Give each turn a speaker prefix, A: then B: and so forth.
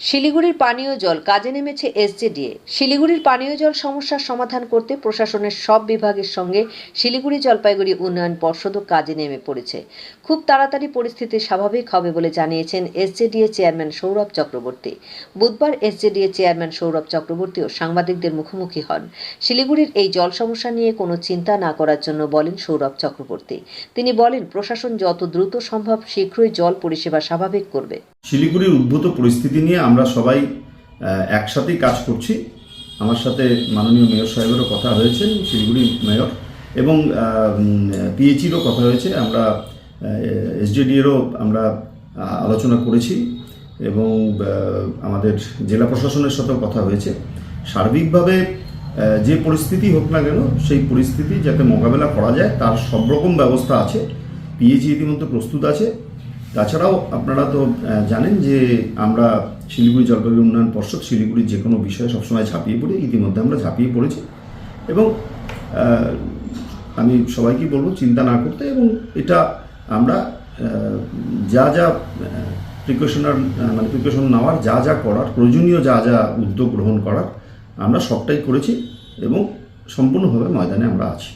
A: শিলিগুড়ির পানীয় জল কাজে নেমেছে এসজেডিএ শিলিগুড়ির পানীয় জল সমস্যার সমাধান করতে প্রশাসনের সব বিভাগের সঙ্গে শিলিগুড়ি জলপাইগুড়ি উন্নয়ন পর্ষদও কাজে নেমে পড়েছে। খুব তাড়াতাড়ি পরিস্থিতি স্বাভাবিক হবে বলে জানিয়েছেন এসজেডিএ চেয়ারম্যান সৌরভ চক্রবর্তী। বুধবার এসজেডিএ চেয়ারম্যান সৌরভ চক্রবর্তীও সাংবাদিকদের মুখোমুখি হন। শিলিগুড়ির এই জল সমস্যা নিয়ে কোনো চিন্তা না করার জন্য বলেন সৌরভ চক্রবর্তী। তিনি বলেন, প্রশাসন যত দ্রুত সম্ভব শীঘ্রই জল পরিষেবা স্বাভাবিক করবে।
B: শিলিগুড়ির উদ্ভূত পরিস্থিতি নিয়ে আমরা সবাই একসাথেই কাজ করছি। আমার সাথে মাননীয় মেয়র সাহেবেরও কথা হয়েছে, শিলিগুড়ি মেয়র, এবং পিএইচিরও কথা হয়েছে। আমরা এসডিডিএরও আমরা আলোচনা করেছি এবং আমাদের জেলা প্রশাসনের সাথেও কথা হয়েছে। সার্বিকভাবে যে পরিস্থিতি হোক না কেন, সেই পরিস্থিতি যাতে মোকাবেলা করা যায়, তার সব রকম ব্যবস্থা আছে। পিএইচি ইতিমধ্যে প্রস্তুত আছে। তাছাড়াও আপনারা তো জানেন যে আমরা শিলিগুড়ি জলপাইগুড়ি উন্নয়ন পর্ষদ শিলিগুড়ির যে কোনো বিষয়ে সবসময় ঝাঁপিয়ে পড়ি, ইতিমধ্যে আমরা ঝাঁপিয়ে পড়েছি। এবং আমি সবাইকে বলব, চিন্তা না করতে এবং এটা আমরা যা যা প্রিকশনার মানে প্রিকশন নেওয়ার, যা যা করার, প্রয়োজনীয় যা যা উদ্যোগ গ্রহণ করার আমরা সবটাই করেছি এবং সম্পূর্ণভাবে ময়দানে আমরা আছি।